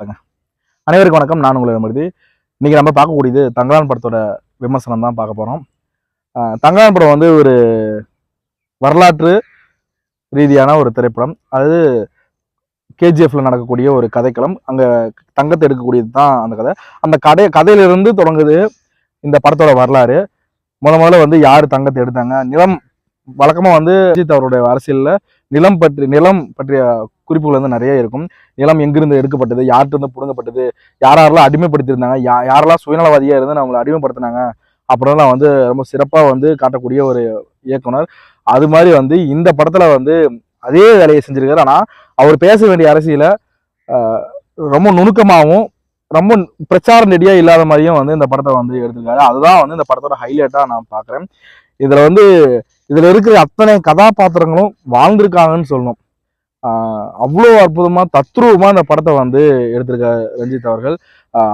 தங்க. அனைவருக்கும் வணக்கம். நான் உங்களை மருதி இன்றைக்கி நம்ம பார்க்கக்கூடியது தங்கலான் படத்தோட விமர்சனம் தான் பார்க்க போகிறோம் தங்கலான் படம் வந்து ஒரு வரலாற்று ரீதியான ஒரு திரைப்படம். அது கேஜிஎஃப்ல நடக்கக்கூடிய ஒரு கதைக்களம். அங்கே தங்கத்தை எடுக்கக்கூடியது தான் அந்த கதை. அந்த கதை கதையிலிருந்து தொடங்குது இந்த படத்தோட வரலாறு. முத முதல்ல வந்து யார் தங்கத்தை எடுத்தாங்க? நிலம் வழக்கமாக வந்து அஜித் அவருடைய அரசியலில் நிலம் பற்றி நிலம் பற்றிய குறிப்புகள் வந்து நிறைய இருக்கும். நிலம் எங்கிருந்து எடுக்கப்பட்டது யார்கிட்ட இருந்து புடுங்கப்பட்டது யார் யாரெல்லாம் அடிமைப்படுத்தியிருந்தாங்க யா யாரெல்லாம் சுயநலவாதியாக இருந்து நம்மளை அடிமைப்படுத்தினாங்க அப்படின்லாம் வந்து ரொம்ப சிறப்பாக வந்து காட்டக்கூடிய ஒரு இயக்குனர். அது மாதிரி வந்து இந்த படத்தில் வந்து அதே வேலையை செஞ்சிருக்காரு. ஆனால் அவர் பேச வேண்டிய அரசியலை ரொம்ப நுணுக்கமாகவும் ரொம்ப பிரச்சார நெடியாக இல்லாத மாதிரியும் வந்து இந்த படத்தை வந்து எடுத்திருக்காரு. அதுதான் வந்து இந்த படத்தோட ஹைலைட்டாக நான் பார்க்குறேன் இதில் வந்து இதில் இருக்கிற அத்தனை கதாபாத்திரங்களும் வாழ்ந்திருக்காங்கன்னு சொல்லணும். அவ்வளோ அற்புதமாக தத்ரூபமாக அந்த படத்தை வந்து எடுத்திருக்காரு ரஞ்சித் அவர்கள்.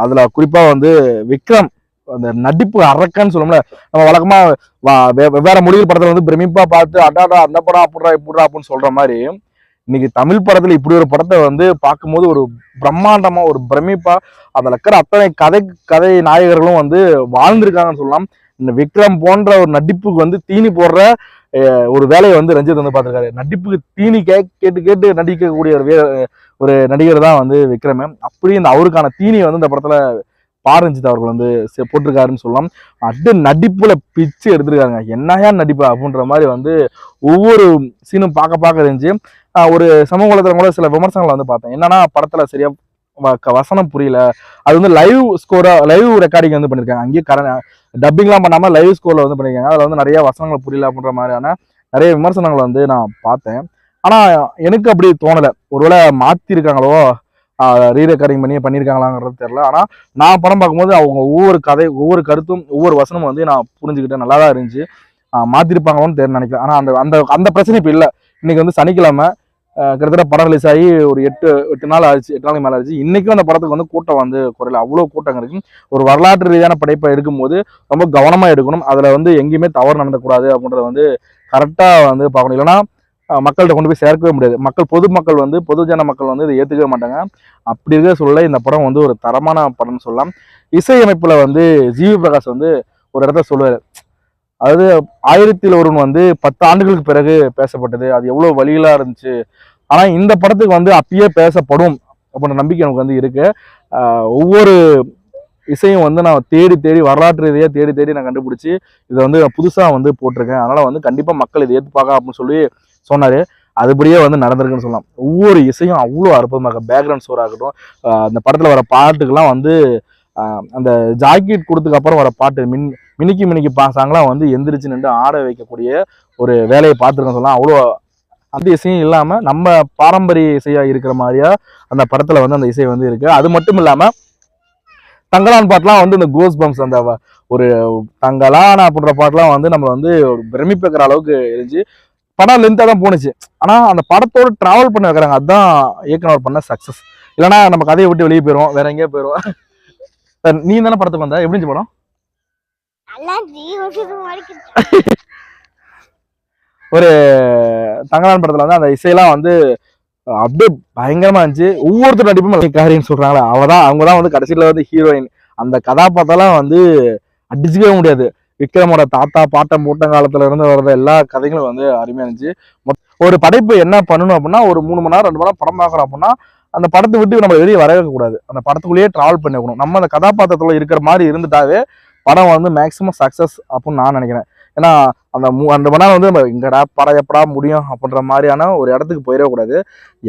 அதில் குறிப்பாக வந்து விக்ரம் அந்த நடிப்பு அரக்கன்னு சொல்லும்ல நம்ம வழக்கமாக வெவ்வேறு மொழிகள் படத்தில் வந்து பிரமிப்பாக பார்த்து அடாடா அந்த படம் அப்படிடா இப்படிடா அப்படின்னு சொல்கிற மாதிரி இன்னைக்கு தமிழ் படத்தில் இப்படி ஒரு படத்தை வந்து பார்க்கும்போது ஒரு பிரம்மாண்டமாக ஒரு பிரமிப்பாக அதில் இருக்கிற அத்தனை கதை கதை நாயகர்களும் வந்து வாழ்ந்திருக்காங்கன்னு சொல்லலாம். இந்த விக்ரம் போன்ற ஒரு நடிப்புக்கு வந்து தீனி போடுற ஒரு வேலையை வந்து ரஞ்சித் வந்து பார்த்துருக்காரு. நடிப்புக்கு தீனி கே கேட்டு கேட்டு நடிக்கக்கூடிய ஒரு ஒரு நடிகர் தான் வந்து விக்ரமே. அப்படி இந்த அவருக்கான தீனி வந்து இந்த படத்தில் பா. ரஞ்சித் அவர்கள் வந்து செ- போட்டிருக்காருன்னு சொல்லலாம். அட்டு நடிப்புல பிச்சு எடுத்திருக்காங்க என்னையா நடிப்பு அப்படின்ற மாதிரி வந்து ஒவ்வொரு சீனும் பார்க்க பார்க்க இருந்துச்சு. ஒரு சமூகத்தில் கூட சில விமர்சனங்களை வந்து பார்த்தேன். என்னன்னா படத்துல சரியா வசனம் புரியல. அது வந்து லைவ் ஸ்கோரா லைவ் ரெக்கார்டிங் வந்து பண்ணிருக்காங்க. அங்கேயே கர டப்பிங்லாம் பண்ணாம லைவ் ஸ்கோர்ல வந்து பண்ணிருக்காங்க. அதுல வந்து நிறைய வசனங்கள் புரியல அப்படின்ற மாதிரியான நிறைய விமர்சனங்களை வந்து நான் பார்த்தேன். ஆனா எனக்கு அப்படி தோணல. ஒருவேளை மாத்தி இருக்காங்களோ ரீ ரெக்கார்டிங் பண்ணி பண்ணியிருக்காங்களாங்கிறது தெரியல. ஆனா நான் படம் பார்க்கும்போது அவங்க ஒவ்வொரு கதை ஒவ்வொரு கருத்தும் ஒவ்வொரு வசனமும் வந்து நான் புரிஞ்சுக்கிட்டேன். நல்லா தான் இருந்துச்சு. மாற்றிருப்பாங்களோன்னு மாத்திருப்பாங்களோன்னு தெரியல நினைக்கிறேன். ஆனா அந்த அந்த அந்த பிரச்சனை இப்போ இல்லை. இன்னைக்கு வந்து சனிக்கிழமை. கிட்டத்தட்ட படம் ரிலீஸ் ஆகி ஒரு எட்டு எட்டு நாள் ஆச்சு எட்டு நாளைக்கு மேலே ஆச்சு. இன்றைக்கும் அந்த படத்துக்கு வந்து கூட்டம் வந்து குறையில. அவ்வளோ கூட்டம் இருக்கு. ஒரு வரலாற்று ரீதியான படைப்பை எடுக்கும்போது ரொம்ப கவனமாக எடுக்கணும். அதில் வந்து எங்கேயுமே தவறு நடந்தக்கூடாது அப்படின்றத வந்து கரெக்டாக வந்து பார்க்கணும். இல்லைன்னா மக்கள்கிட்ட கொண்டு போய் சேர்க்கவே முடியாது. மக்கள் பொதுமக்கள் வந்து பொதுஜன மக்கள் வந்து இதை ஏற்றுக்கவே மாட்டாங்க. அப்படி இருக்க சொல்ல இந்த படம் வந்து ஒரு தரமான படம்னு சொல்லலாம். இசையமைப்பில் வந்து ஜிவி பிரகாஷ் வந்து ஒரு இடத்த சொல்லுவார். அதாவது ஆயிரத்தில் ஒருவன் வந்து பத்து ஆண்டுகளுக்கு பிறகு பேசப்பட்டது. அது எவ்வளோ வழிகளாக இருந்துச்சு. ஆனால் இந்த படத்துக்கு வந்து அப்பயே பேசப்படும் அப்படின்ற நம்பிக்கை எனக்கு வந்து இருக்கு. ஒவ்வொரு இசையும் வந்து நான் தேடி தேடி வரலாற்று ரீதியாக தேடி தேடி நான் கண்டுபிடிச்சி இதை வந்து புதுசாக வந்து போட்டிருக்கேன். அதனால் வந்து கண்டிப்பாக மக்கள் இதை ஏற்றுப்பாங்க அப்படின்னு சொல்லி சொன்னார். அதுபடியே வந்து நடந்திருக்குன்னு சொல்லலாம். ஒவ்வொரு இசையும் அவ்வளோ அற்புதமாக பேக்ரவுண்ட் ஸ்கோர் ஆகட்டும் அந்த படத்தில் வர பாட்டுக்கெல்லாம் வந்து அந்த ஜாக்கெட் கொடுத்ததுக்கு அப்புறம் வர பாட்டு மின் மினிக்கி மினிக்கி பாசாங்களாம் வந்து எந்திரிச்சு நின்று ஆட வைக்கக்கூடிய ஒரு வேலையை பார்த்துருக்கோம் சொல்லலாம். அவ்வளோ அந்த இசையும் இல்லாமல் நம்ம பாரம்பரிய இசையாக இருக்கிற மாதிரியா அந்த படத்தில் வந்து அந்த இசை வந்து இருக்குது அது மட்டும் இல்லாமல் தங்கலான் பாட்டுலாம் வந்து இந்த கோஸ் பம்ப்ஸ் அந்த ஒரு தங்கலான் அப்படின்ற பாட்டுலாம் வந்து நம்ம வந்து ஒரு பிரமிப்புக்கிற அளவுக்கு இருந்துச்சு. படம் லென்த்தாக தான் போணுச்சு. ஆனால் அந்த படத்தோட ட்ராவல் பண்ணி வைக்கிறாங்க. அதுதான் இயக்குனர் பண்ண சக்ஸஸ் இல்லைன்னா நம்ம கதையை விட்டு வெளியே போயிடும் வேற எங்கேயோ போயிடுவோம் சார், நீ தானே படத்துக்கு வந்த? எப்படி இருந்துச்சு படம்? ஒரு தங்கலான் படத்துல வந்து அந்த இசையெல்லாம் வந்து அப்படியே பயங்கரமா இருந்துச்சு. ஒவ்வொருத்தர் நடிப்பும் காரின்னு சொல்றாங்களே அவதான் அவங்க தான் வந்து கடைசியில வந்து ஹீரோயின் அந்த கதாபாத்திரம் வந்து அடிச்சுக்கவே முடியாது. விக்ரமோட தாத்தா பாட்டம் பூட்டம் காலத்துல இருந்து வர்ற எல்லா கதைகளும் வந்து அருமையா இருந்துச்சு. ஒரு படைப்பு என்ன பண்ணணும் அப்படின்னா ஒரு மூணு மணி நேரம் ரெண்டு மணி நேரம் படம் பார்க்குறோம் அப்படின்னா அந்த படத்தை விட்டு நம்ம வெளியே வரவே கூடாது. அந்த படத்துக்குள்ளேயே ட்ராவல் பண்ணி வைக்கணும் நம்ம அந்த கதாபாத்திரத்தில் இருக்கிற மாதிரி இருந்துட்டாவே படம் வந்து மேக்ஸிமம் சக்சஸ் அப்படின்னு நான் நினைக்கிறேன். ஏன்னா அந்த மூ அந்த மணி நேரம் வந்து நம்ம எங்கடா படம் எப்படா முடியும் அப்படின்ற மாதிரியான ஒரு இடத்துக்கு போயிடக்கூடாது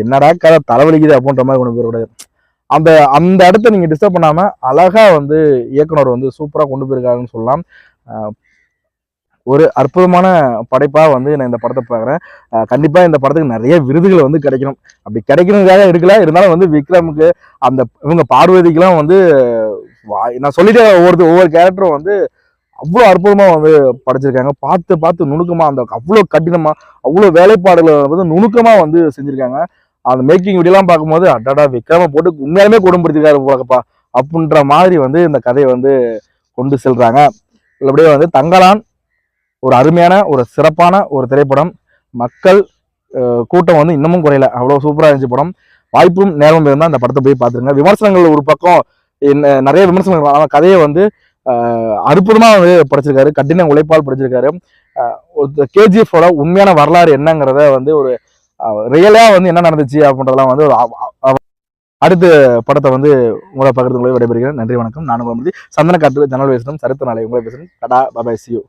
என்னடா கதை தலைவலிக்குது அப்படின்ற மாதிரி கொண்டு போயிடக்கூடாது. அந்த அந்த இடத்த நீங்கள் டிஸ்டர்ப் பண்ணாமல் அழகாக வந்து இயக்குனர் வந்து சூப்பராக கொண்டு போயிருக்காருன்னு சொல்லலாம். ஒரு அற்புதமான படைப்பாக வந்து நான் இந்த படத்தை பார்க்குறேன். கண்டிப்பாக இந்த படத்துக்கு நிறைய விருதுகள் வந்து கிடைக்கணும். அப்படி கிடைக்கணுங்காக இருக்கல இருந்தாலும் வந்து விக்ரமுக்கு அந்த இவங்க பார்வதிக்கெலாம் வந்து வாய்- நான் சொல்லிட்டே ஒவ்வொரு ஒவ்வொரு கேரக்டரும் வந்து அவ்வளோ அற்புதமாக வந்து படைச்சிருக்காங்க. பார்த்து பார்த்து நுணுக்கமாக அந்த அவ்வளோ கடினமாக அவ்வளோ வேலைப்பாடுகளை வந்து நுணுக்கமாக வந்து செஞ்சுருக்காங்க. அந்த மேக்கிங் வீடியோலாம் பார்க்கும்போது அட்டாடா விக்ரம போட்டு உண்மையாலுமே கொடும்படுத்திருக்காரு போலக்கப்பா அப்படின்ற மாதிரி வந்து இந்த கதையை வந்து கொண்டு செல்கிறாங்க அப்படியே வந்து தங்கலான் ஒரு அருமையான ஒரு சிறப்பான ஒரு திரைப்படம். மக்கள் கூட்டம் வந்து இன்னமும் குறையல. அவ்வளோ சூப்பராக இருந்துச்சு படம். வாய்ப்பும் நேரமும் இருந்தால் அந்த படத்தை போய் பார்த்துருங்க. விமர்சனங்கள் ஒரு பக்கம் என்ன நிறைய விமர்சனங்கள். ஆனால் கதையை வந்து அற்புதமாக வந்து படிச்சிருக்காரு. கடின உழைப்பால் படைச்சிருக்காரு. கேஜிஎஃபோட உண்மையான வரலாறு என்னங்கிறத வந்து ஒரு ரியலாக வந்து என்ன நடந்துச்சு அப்படின்றதெல்லாம் வந்து ஒரு அடுத்த படத்தை வந்து உங்களை பகிர்ந்து உங்களை விடைபெறுகிறேன். நன்றி வணக்கம். நான் உங்களை சந்தன காற்று ஜன்னல் பேசணும் சரித்திர நாளை உங்களை பேசுகிறேன். கடா பபாய் சியூ